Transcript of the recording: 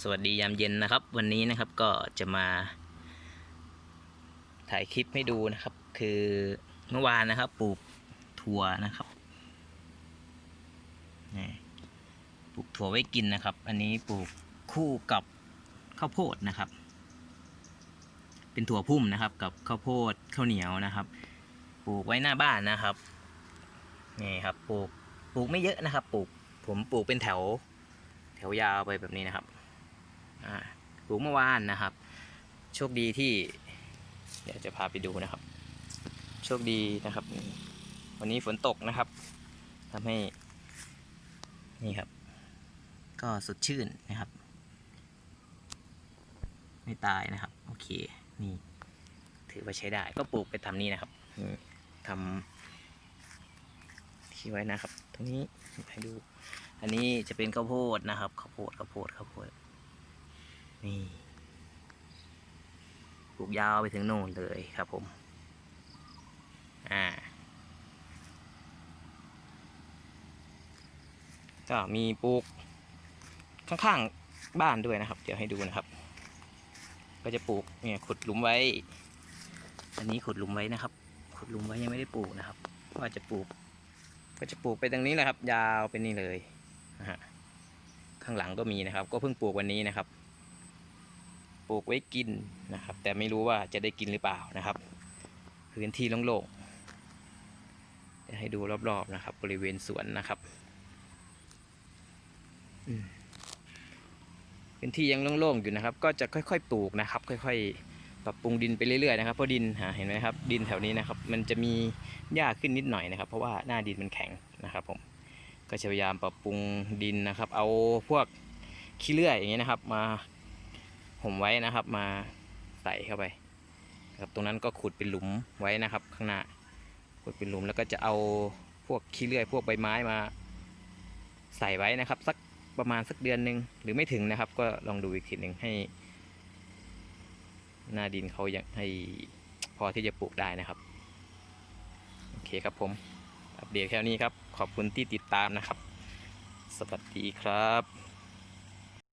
สวัสดียามเย็นนะครับ วันนี้นะครับก็จะมา ถ่ายคลิปให้ดูนะครับ คือเมื่อวานนะครับปลูกถั่วนะครับนี่ปลูกถั่วไว้กินนะครับ อันนี้ปลูกคู่กับข้าวโพดนะครับ เป็นถั่วพุ่มนะครับ กับข้าวโพดข้าวเหนียวนะครับ ปลูกไว้หน้าบ้านนะครับนี่ครับปลูกปลูกไม่เยอะนะครับ ปลูกผมปลูกเป็นแถว แถวยาวไปแบบนี้นะครับ ปลูกเมื่อวานนะครับ โชคดีที่ เดี๋ยวจะพาไปดูนะครับ โชคดีนะครับ วันนี้ฝนตกนะครับทำให้ นี่ครับ ก็สดชื่นนะครับ ไม่ตายนะครับ โอเค นี่ ถือว่าใช้ได้ ก็ปลูกไปทำนี้นะครับทำที่ไว้นะครับ ตรงนี้ให้ดู อันนี้จะเป็นข้าวโพดนะครับ ข้าวโพด ข้าวโพด ข้าวโพด นี่ปลูกยาวไปถึงโน่นเลยครับผม อ่า ก็มีปลูกข้างๆบ้านด้วยนะครับ เดี๋ยวให้ดูนะครับ ก็จะปลูกเนี่ยขุดหลุมไว้ อันนี้ขุดหลุมไว้นะครับ ขุดหลุมไว้ยังไม่ได้ปลูกนะครับว่าจะปลูก ก็จะปลูกไปตรงนี้แหละครับ ยาวไปนี่เลยนะฮะข้างหลังก็มีนะครับ ก็เพิ่งปลูกวันนี้นะครับ ปลูกไว้กินนะครับ แต่ไม่รู้ว่าจะได้กินหรือเปล่านะครับ พื้นที่โล่งๆจะให้ดูรอบๆนะครับ บริเวณสวนนะครับพื้นที่ยังโล่งๆอยู่นะครับ ก็จะค่อยๆปลูกนะครับ ค่อย ๆ ปรับปรุงดินไปเรื่อยๆนะครับเพราะดินเห็นไหมครับ ดินแถวนี้นะครับ มันจะมีหญ้าขึ้นนิดหน่อยนะครับ เพราะว่าหน้าดินมันแข็งนะครับ ผมก็จะพยายามปรับปรุงดินนะครับ เอาพวกขี้เลื่อยอย่างเงี้ยนะครับ มา ห่มไว้นะครับมาใส่เข้าไปนะครับตรงนั้นก็ขุดเป็นหลุมไว้นะครับ ข้างหน้าขุดเป็นหลุมแล้วก็จะเอาพวกขี้เลื่อย พวกใบไม้มาใส่ไว้นะครับ สักประมาณสักเดือนหนึ่งหรือไม่ถึงนะครับ ก็ลองดูอีกทีหนึ่งให้ หน้าดินเขายังให้พอที่จะปลูกได้นะครับ โอเคครับผมอัปเดตแค่นี้ครับ ขอบคุณที่ติดตามนะครับ สวัสดีครับ